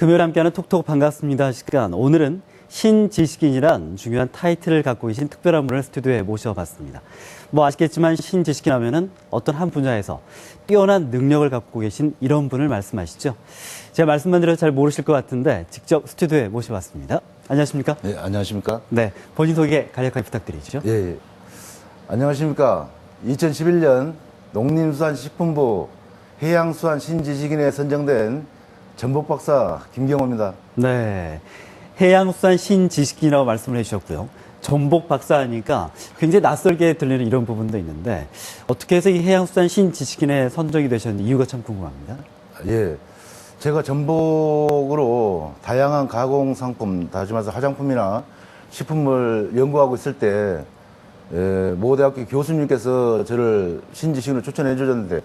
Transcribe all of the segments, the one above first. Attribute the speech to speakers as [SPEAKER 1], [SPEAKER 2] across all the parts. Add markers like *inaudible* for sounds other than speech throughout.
[SPEAKER 1] 금요일 함께하는 톡톡 반갑습니다 시간. 오늘은 신지식인이란 중요한 타이틀을 갖고 계신 특별한 분을 스튜디오에 모셔봤습니다. 뭐 아시겠지만 신지식인 하면은 어떤 한 분야에서 뛰어난 능력을 갖고 계신 이런 분을 말씀하시죠. 제가 말씀만 드려도 잘 모르실 것 같은데 직접 스튜디오에 모셔봤습니다. 안녕하십니까?
[SPEAKER 2] 예, 안녕하십니까?
[SPEAKER 1] 네, 본인 소개 간략하게 부탁드리죠.
[SPEAKER 2] 예, 예. 안녕하십니까? 2011년 농림수산식품부 해양수산 신지식인에 선정된 전복 박사 김경호입니다.
[SPEAKER 1] 네. 해양수산 신지식인이라고 말씀을 해주셨고요. 전복 박사니까 굉장히 낯설게 들리는 이런 부분도 있는데 어떻게 해서 이 해양수산 신지식인에 선정이 되셨는지 이유가 참 궁금합니다.
[SPEAKER 2] 예. 제가 전복으로 다양한 가공 상품, 다시 말해서 화장품이나 식품을 연구하고 있을 때, 예, 모 대학교 교수님께서 저를 신지식인으로 추천해 주셨는데,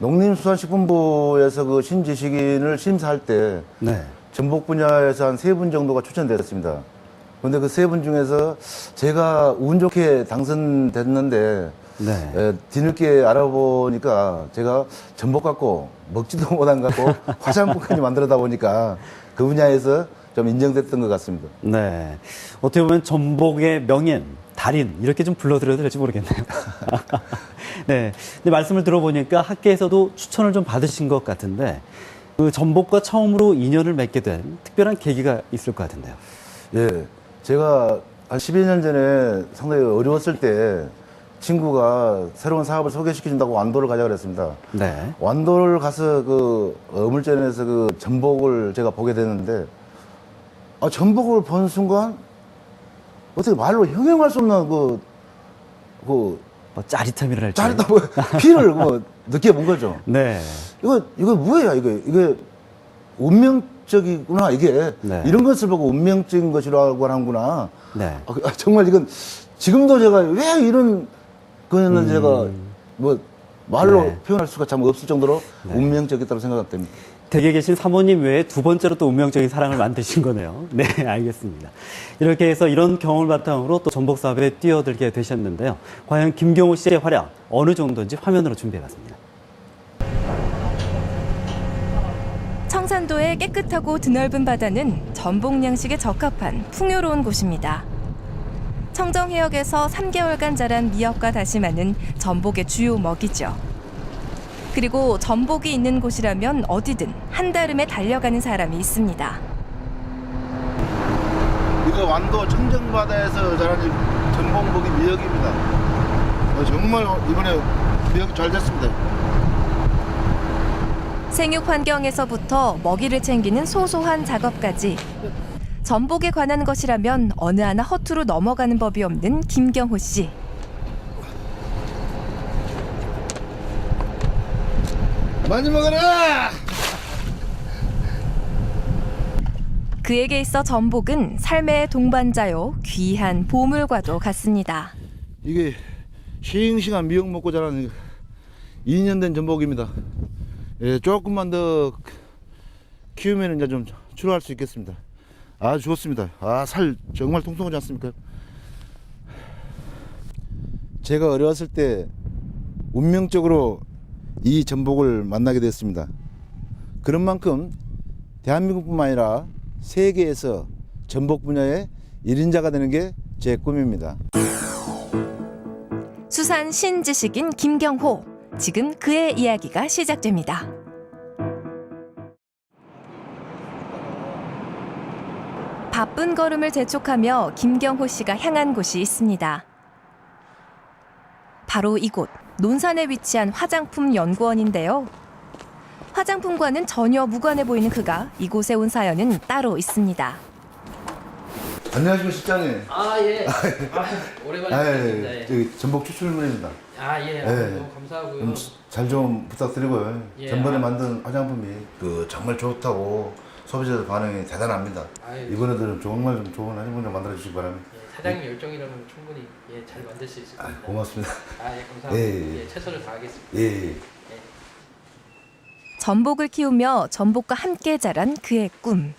[SPEAKER 2] 농림수산식품부에서 그 신지식인을 심사할 때,
[SPEAKER 1] 네.
[SPEAKER 2] 전복 분야에서 한 세 분 정도가 추천되었습니다. 그런데 그 세 분 중에서 제가 운 좋게 당선됐는데
[SPEAKER 1] 네.
[SPEAKER 2] 에, 뒤늦게 알아보니까 제가 전복 갖고 먹지도 *laughs* 못한 것 같고 화장품까지 만들어다 보니까 그 분야에서 좀 인정됐던 것 같습니다.
[SPEAKER 1] 네. 어떻게 보면 전복의 명인, 달인, 이렇게 좀 불러드려도 될지 모르겠네요. *laughs* 네. 근데 말씀을 들어보니까 학계에서도 추천을 좀 받으신 것 같은데 그 전복과 처음으로 인연을 맺게 된 특별한 계기가 있을 것 같은데요.
[SPEAKER 2] 예. 제가 한 12년 전에 상당히 어려웠을 때 친구가 새로운 사업을 소개시켜준다고 완도를 가자 그랬습니다.
[SPEAKER 1] 네.
[SPEAKER 2] 완도를 가서 그 어물전에서 그 전복을 제가 보게 됐는데 아 전복을 본 순간 어떻게 말로 형용할 수 없는 그, 그
[SPEAKER 1] 뭐 짜릿함이랄지.
[SPEAKER 2] 짜릿한 뭐 피를 뭐 느껴본 거죠. *laughs*
[SPEAKER 1] 네.
[SPEAKER 2] 이거 이거 뭐야 이거 이게 운명적이구나 이게
[SPEAKER 1] 네.
[SPEAKER 2] 이런 것을 보고 운명적인 것이라고 하는구나.
[SPEAKER 1] 네.
[SPEAKER 2] 아, 그- 아, 정말 이건 지금도 제가 왜 이런 거는 제가 뭐 말로
[SPEAKER 1] 음. 네.
[SPEAKER 2] 표현할 수가 참 없을 정도로 운명적이다고 생각됩니다.
[SPEAKER 1] 댁에 계신 사모님 외에 두 번째로 또 운명적인 사랑을 만드신 거네요. *laughs* 네, 알겠습니다. 이렇게 해서 이런 경험을 바탕으로 또 전복 사업에 뛰어들게 되셨는데요. 과연 김경호 씨의 활약 어느 정도인지 화면으로 준비해 봤습니다.
[SPEAKER 3] 청산도의 깨끗하고 드넓은 바다는 전복 양식에 적합한 풍요로운 곳입니다. 청정 해역에서 3개월간 자란 미역과 다시마는 전복의 주요 먹이죠. 그리고 전복이 있는 곳이라면 어디든 한달음에 달려가는 사람이 있습니다.
[SPEAKER 2] 이거 완도 청정바다에서 자란 전복목이 미역입니다. 어, 정말 이번에 미역이 잘 됐습니다.
[SPEAKER 3] 생육 환경에서부터 먹이를 챙기는 소소한 작업까지 전복에 관한 것이라면 어느 하나 허투루 넘어가는 법이 없는 김경호 씨.
[SPEAKER 2] 많이 먹어라!
[SPEAKER 3] 그에게 있어 전복은 삶의 동반자요 귀한 보물과도 같습니다.
[SPEAKER 2] 이게 싱싱한 미역 먹고 자라는 2년 된 전복입니다. 예, 조금만 더 키우면 이제 좀 출하할 수 있겠습니다. 아주 좋습니다. 아, 살 정말 통통하지 않습니까? 제가 어려웠을 때 운명적으로 이 전복을 만나게 됐습니다. 그런 만큼 대한민국뿐만 아니라 세계에서 전복 분야의 1인자가 되는 게 제 꿈입니다.
[SPEAKER 3] 수산 신지식인 김경호. 지금 그의 이야기가 시작됩니다. 바쁜 걸음을 재촉하며 김경호 씨가 향한 곳이 있습니다. 바로 이곳 논산에 위치한 화장품 연구원인데요. 화장품과는 전혀 무관해 보이는 그가 이곳에 온 사연은 따로 있습니다.
[SPEAKER 2] 안녕하십니까 실장님.
[SPEAKER 4] 아 예. 아, 오랜만에
[SPEAKER 2] 아,
[SPEAKER 4] 뵙겠습니다.
[SPEAKER 2] 예,
[SPEAKER 4] 예.
[SPEAKER 2] 저기 전복 추출물입니다.
[SPEAKER 4] 아 예.
[SPEAKER 2] 예.
[SPEAKER 4] 아, 너무 감사하고요.
[SPEAKER 2] 잘 좀 부탁드리고요.
[SPEAKER 4] 예,
[SPEAKER 2] 전번에
[SPEAKER 4] 아.
[SPEAKER 2] 만든 화장품이 그 정말 좋다고 소비자들 반응이 대단합니다.
[SPEAKER 4] 아유.
[SPEAKER 2] 이번에도 정말 좀 좋은 화장품 좀 만들어 주시기 바랍니다.
[SPEAKER 4] 예, 사장님 열정이라면 충분히 예, 잘 만들 수 있을
[SPEAKER 2] 아,
[SPEAKER 4] 겁니다.
[SPEAKER 2] 고맙습니다.
[SPEAKER 4] 아 예, 감사합니다.
[SPEAKER 2] 예, 예.
[SPEAKER 4] 예, 최선을 다하겠습니다.
[SPEAKER 2] 예, 예.
[SPEAKER 3] 전복을 키우며 전복과 함께 자란 그의 꿈.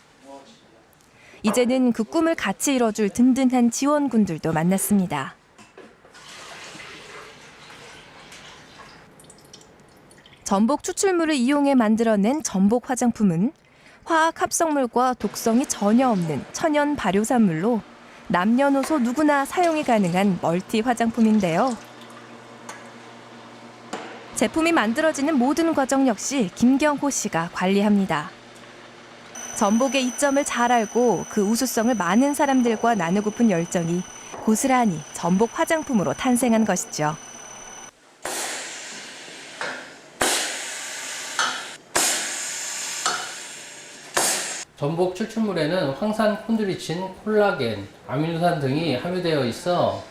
[SPEAKER 3] 이제는 그 꿈을 같이 이뤄줄 든든한 지원군들도 만났습니다. 전복 추출물을 이용해 만들어낸 전복 화장품은 화학 합성물과 독성이 전혀 없는 천연 발효산물로 남녀노소 누구나 사용이 가능한 멀티 화장품인데요. 제품이 만들어지는 모든 과정 역시 김경호 씨가 관리합니다. 전복의 이점을 잘 알고 그 우수성을 많은 사람들과 나누고픈 열정이 고스란히 전복 화장품으로 탄생한 것이죠.
[SPEAKER 4] 전복 추출물에는 황산 콘드리친, 콜라겐, 아미노산 등이 함유되어 있어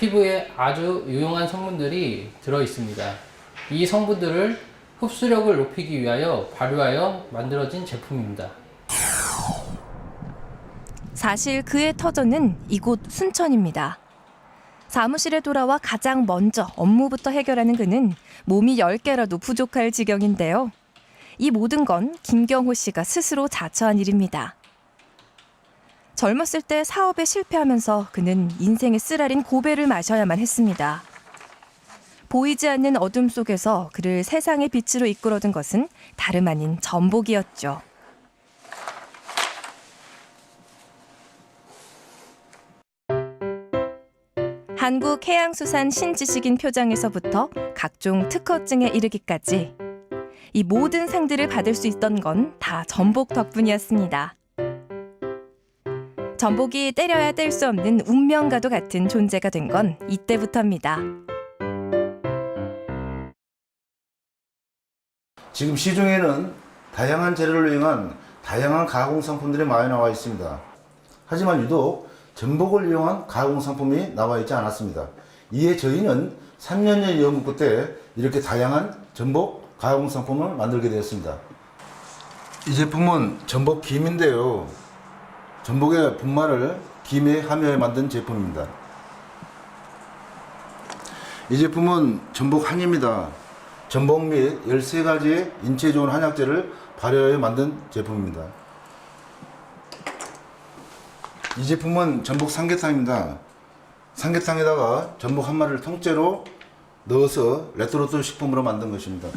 [SPEAKER 4] 피부에 아주 유용한 성분들이 들어 있습니다. 이 성분들을 흡수력을 높이기 위하여 발효하여 만들어진 제품입니다.
[SPEAKER 3] 사실 그의 터전은 이곳 순천입니다. 사무실에 돌아와 가장 먼저 업무부터 해결하는 그는 몸이 10개라도 부족할 지경인데요. 이 모든 건 김경호 씨가 스스로 자처한 일입니다. 젊었을 때 사업에 실패하면서 그는 인생의 쓰라린 고배를 마셔야만 했습니다. 보이지 않는 어둠 속에서 그를 세상의 빛으로 이끌어든 것은 다름 아닌 전복이었죠. 한국 해양수산 신지식인 표장에서부터 각종 특허증에 이르기까지 이 모든 상들을 받을 수 있던 건 다 전복 덕분이었습니다. 전복이 때려야 뗄 수 없는 운명과도 같은 존재가 된 건 이때부터입니다.
[SPEAKER 2] 지금 시중에는 다양한 재료를 이용한 다양한 가공 상품들이 많이 나와 있습니다. 하지만 유독 전복을 이용한 가공 상품이 나와 있지 않았습니다. 이에 저희는 3년여 연구 끝에 이렇게 다양한 전복 가공 상품을 만들게 되었습니다. 이 제품은 전복 김인데요. 전복의 분말을 김에 함유해 만든 제품입니다. 이 제품은 전복 한입니다. 전복 및 13가지의 인체에 좋은 한약재를 발효해 만든 제품입니다. 이 제품은 전복 삼계탕입니다. 삼계탕에다가 전복 한 마리를 통째로 넣어서 레토르트 식품으로 만든 것입니다.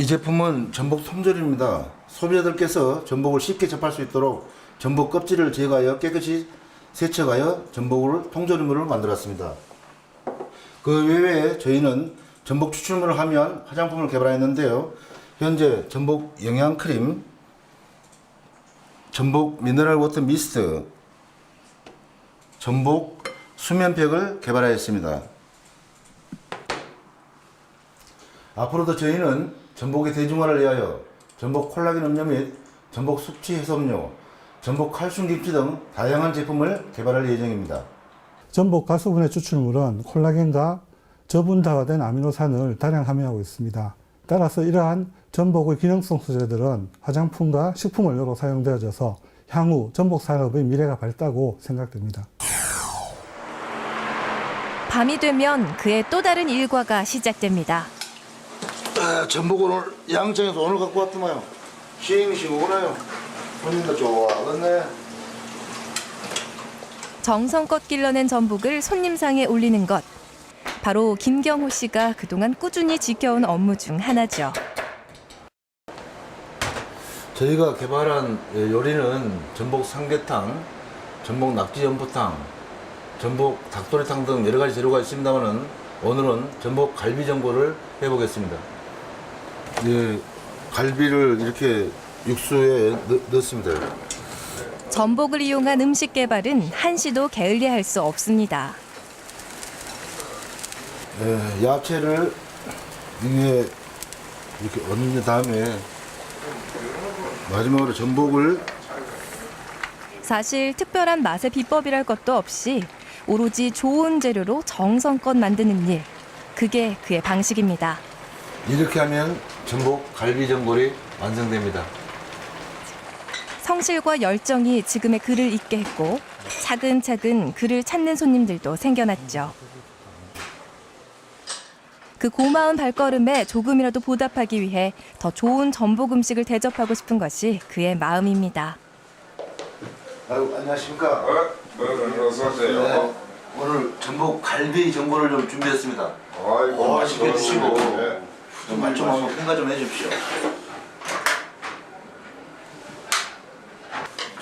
[SPEAKER 2] 이 제품은 전복 통조림입니다. 소비자들께서 전복을 쉽게 접할 수 있도록 전복 껍질을 제거하여 깨끗이 세척하여 전복을 통조림으로 만들었습니다. 그 외에 저희는 전복 추출물을 함유한 화장품을 개발했는데요. 현재 전복 영양 크림, 전복 미네랄 워터 미스트, 전복 수면팩을 개발하였습니다. 앞으로도 저희는 전복의 대중화를 위하여 전복 콜라겐 음료 및 전복 숙취 해소음료, 전복 칼슘 김치 등 다양한 제품을 개발할 예정입니다.
[SPEAKER 5] 전복 가수분해 추출물은 콜라겐과 저분자화된 아미노산을 다량 함유하고 있습니다. 따라서 이러한 전복의 기능성 소재들은 화장품과 식품 원료로 사용되어져서 향후 전복 산업의 미래가 밝다고 생각됩니다.
[SPEAKER 3] 밤이 되면 그의 또 다른 일과가 시작됩니다.
[SPEAKER 2] 아, 전복 오늘 양장에서 오늘 갖고 왔더만요. 싱싱 오나요. 손님도 좋아하겠네.
[SPEAKER 3] 정성껏 길러낸 전복을 손님상에 올리는 것. 바로 김경호 씨가 그동안 꾸준히 지켜온 업무 중 하나죠.
[SPEAKER 2] 저희가 개발한 예, 요리는 전복 삼계탕, 전복 낙지 연포탕, 전복 닭도리탕 등 여러 가지 재료가 있습니다만은 오늘은 전복 갈비 전골을 해보겠습니다. 예, 갈비를 이렇게 육수에 넣, 넣습니다.
[SPEAKER 3] 전복을 이용한 음식 개발은 한시도 게을리할 수 없습니다.
[SPEAKER 2] 예, 야채를 위에 이렇게 얹은 다음에 마지막으로 전복을
[SPEAKER 3] 사실 특별한 맛의 비법이랄 것도 없이 오로지 좋은 재료로 정성껏 만드는 일. 그게 그의 방식입니다.
[SPEAKER 2] 이렇게 하면 전복 갈비 전골이 완성됩니다.
[SPEAKER 3] 성실과 열정이 지금의 그를 있게 했고 차근차근 그를 찾는 손님들도 생겨났죠. 그 고마운 발걸음에 조금이라도 보답하기 위해 더 좋은 전복 음식을 대접하고 싶은 것이 그의 마음입니다.
[SPEAKER 2] 아유, 안녕하십니까.
[SPEAKER 6] 네, 어서 오세요.
[SPEAKER 2] 네, 오늘 전복 갈비 전골을 좀 준비했습니다.
[SPEAKER 6] 아이고,
[SPEAKER 2] 맛있게 드시고
[SPEAKER 6] 네.
[SPEAKER 2] 말좀 한번 평가 좀 해주십시오.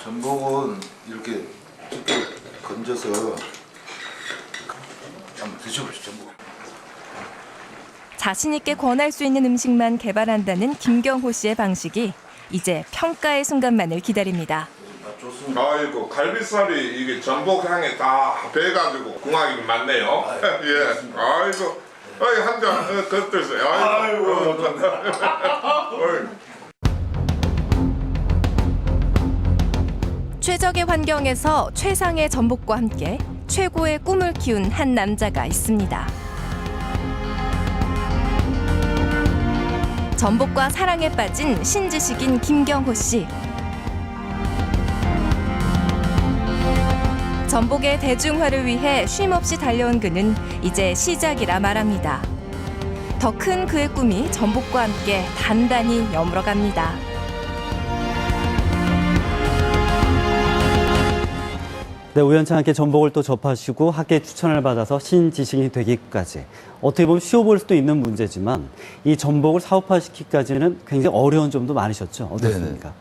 [SPEAKER 2] 전복은 이렇게 직접 건져서 한번 드셔보시죠. 전복.
[SPEAKER 3] 자신 있게 권할 수 있는 음식만 개발한다는 김경호 씨의 방식이 이제 평가의 순간만을 기다립니다.
[SPEAKER 6] 아, 좋습니다. 아이고 갈비살이 이게 전복 향에 다 배가지고 궁합이 맞네요. *laughs* 예. 아이고, 예. 아이고 아이 한잔 겉들세요. 아이고. 아이고.
[SPEAKER 3] 최적의 환경에서 최상의 전복과 함께 최고의 꿈을 키운 한 남자가 있습니다. 전복과 사랑에 빠진 신지식인 김경호 씨. 전복의 대중화를 위해 쉼없이 달려온 그는 이제 시작이라 말합니다. 더 큰 그의 꿈이 전복과 함께 단단히 여물어갑니다.
[SPEAKER 1] 네, 우연찮게 전복을 또 접하시고 학계 추천을 받아서 신지식인이 되기까지 어떻게 보면 쉬워 보일 수도 있는 문제지만 이 전복을 사업화시키기까지는 굉장히 어려운 점도 많으셨죠. 어떻습니까?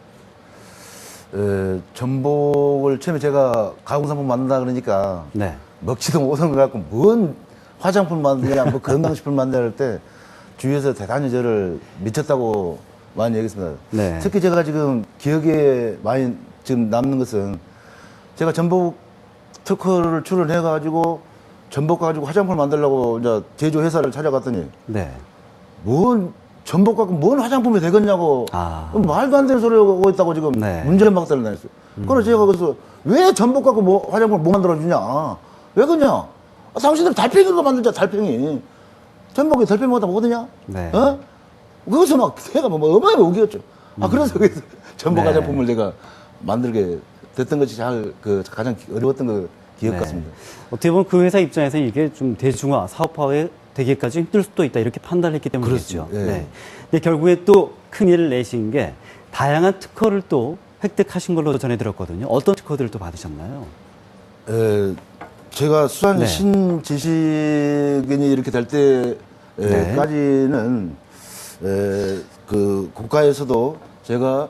[SPEAKER 2] 에, 전복을 처음에 제가 가공산품 만든다 그러니까
[SPEAKER 1] 네.
[SPEAKER 2] 먹지도 못한 것 같고 뭔 화장품 만드냐 뭐 건강식품 만드냐 할때 주위에서 대단히 저를 미쳤다고 많이 얘기했습니다.
[SPEAKER 1] 네.
[SPEAKER 2] 특히 제가 지금 기억에 많이 지금 남는 것은 제가 전복 특허를 출원해 가지고 전복 가지고 화장품을 만들려고 이제 제조 회사를 찾아갔더니
[SPEAKER 1] 네.
[SPEAKER 2] 뭔 전복 갖고 뭔 화장품이 되겠냐고
[SPEAKER 1] 아.
[SPEAKER 2] 말도 안 되는 소리를 하고 있다고 지금
[SPEAKER 1] 네.
[SPEAKER 2] 문제를 막 달려다녔어요. 그래서 제가 그래서 왜 전복 갖고 뭐 화장품을 못 만들어주냐? 왜 그러냐? 아, 당신들 달팽이가 만들자 달팽이. 전복이 달팽이보다 못하냐?
[SPEAKER 1] 네.
[SPEAKER 2] 어? 그래서 막 제가 뭐 어마어마하게 우겼죠. 아 그래서 그래서 전복
[SPEAKER 1] 네.
[SPEAKER 2] 화장품을 내가 만들게 됐던 것이 잘 그 가장 어려웠던 그 기억
[SPEAKER 1] 네.
[SPEAKER 2] 같습니다.
[SPEAKER 1] 어떻게 보면 그 회사 입장에서 이게 좀 대중화, 사업화에 되기까지 힘들 수도 있다 이렇게 판단했기 때문이겠죠.
[SPEAKER 2] 그렇습니다. 예.
[SPEAKER 1] 네. 근데 결국에 또 큰일을 내신 게 다양한 특허를 또 획득하신 걸로 전해 들었거든요. 어떤 특허들을 또 받으셨나요?
[SPEAKER 2] 에, 제가 수산
[SPEAKER 1] 네.
[SPEAKER 2] 신지식인이 이렇게 될 때까지는 에, 그 국가에서도 제가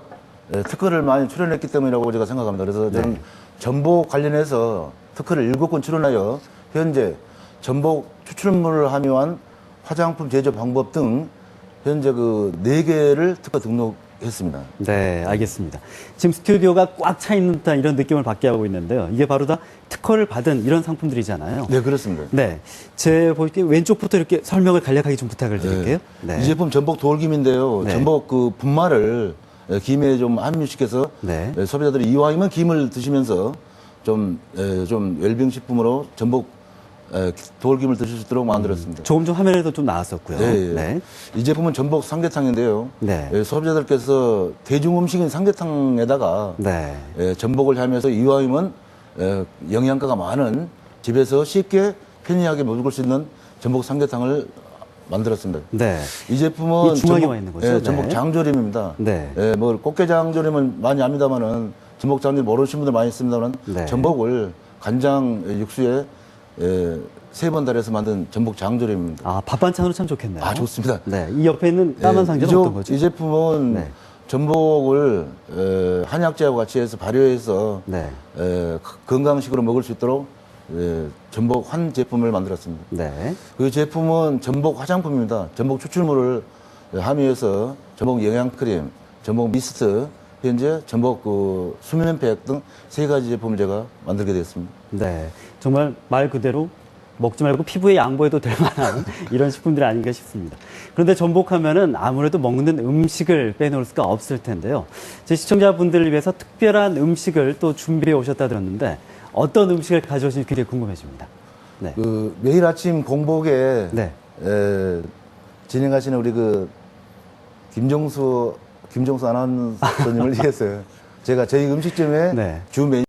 [SPEAKER 2] 에, 특허를 많이 출연했기 때문이라고 제가 생각합니다. 그래서 저는
[SPEAKER 1] 네.
[SPEAKER 2] 전복 관련해서 특허를 일곱 건 출연하여 현재 전복 추출물을 함유한 화장품 제조 방법 등 현재 그 네 개를 특허 등록했습니다.
[SPEAKER 1] 네, 알겠습니다. 지금 스튜디오가 꽉 차 있는 듯한 이런 느낌을 받게 하고 있는데요. 이게 바로 다 특허를 받은 이런 상품들이잖아요.
[SPEAKER 2] 네, 그렇습니다.
[SPEAKER 1] 네. 제 보기에 왼쪽부터 이렇게 설명을 간략하게 좀 부탁을 드릴게요. 네.
[SPEAKER 2] 이 제품 전복 돌김인데요.
[SPEAKER 1] 네.
[SPEAKER 2] 전복 그 분말을 에, 김에 좀 함유시켜서
[SPEAKER 1] 네.
[SPEAKER 2] 에, 소비자들이 이왕이면 김을 드시면서 좀, 에, 좀 웰빙 식품으로 전복 에, 돌김을 드실 수 있도록 만들었습니다.
[SPEAKER 1] 조금 전 화면에도 좀 나왔었고요.
[SPEAKER 2] 네, 예.
[SPEAKER 1] 네.
[SPEAKER 2] 이 제품은 전복 삼계탕인데요.
[SPEAKER 1] 네.
[SPEAKER 2] 에, 소비자들께서 대중 음식인 삼계탕에다가
[SPEAKER 1] 네.
[SPEAKER 2] 에, 전복을 하면서 이왕이면 에, 영양가가 많은 집에서 쉽게 편리하게 먹을 수 있는 전복 삼계탕을 만들었습니다.
[SPEAKER 1] 네.
[SPEAKER 2] 이 제품은
[SPEAKER 1] 이 중앙에 와 있는 거죠?
[SPEAKER 2] 예,
[SPEAKER 1] 네.
[SPEAKER 2] 전복 장조림입니다.
[SPEAKER 1] 네.
[SPEAKER 2] 예, 뭐 꽃게장조림은 많이 압니다만은 전복 장조림 모르시는 분들 많이 있습니다만
[SPEAKER 1] 네.
[SPEAKER 2] 전복을 간장 육수에 예, 세번 달여서 만든 전복 장조림입니다.
[SPEAKER 1] 아, 밥 반찬으로 참 좋겠네요.
[SPEAKER 2] 아, 좋습니다.
[SPEAKER 1] 네. 이 옆에 있는 까만
[SPEAKER 2] 예,
[SPEAKER 1] 상자는
[SPEAKER 2] 이 조-
[SPEAKER 1] 어떤 거죠?
[SPEAKER 2] 이 제품은
[SPEAKER 1] 네.
[SPEAKER 2] 전복을 에, 한약재와 같이 해서 발효해서
[SPEAKER 1] 네.
[SPEAKER 2] 에, 그- 건강식으로 먹을 수 있도록 에, 전복 환 제품을 만들었습니다.
[SPEAKER 1] 네.
[SPEAKER 2] 그 제품은 전복 화장품입니다. 전복 추출물을 함유해서 전복 영양 크림, 전복 미스트, 현재 전복 그 수면팩 등 세 가지 제품을 제가 만들게 되었습니다.
[SPEAKER 1] 네. 정말 말 그대로 먹지 말고 피부에 양보해도 될 만한 *laughs* 이런 식품들이 아닌가 싶습니다. 그런데 전복하면은 아무래도 먹는 음식을 빼놓을 수가 없을 텐데요. 제 시청자분들을 위해서 특별한 음식을 또 준비해 오셨다 들었는데 어떤 음식을 가져오신지 굉장히 궁금해집니다. 네.
[SPEAKER 2] 그 매일 아침 공복에
[SPEAKER 1] 네.
[SPEAKER 2] 에, 진행하시는 우리 그 김정수 김정수 아나운서님을 *laughs* 위해서 제가 저희 음식점에
[SPEAKER 1] 네.
[SPEAKER 2] 주 메뉴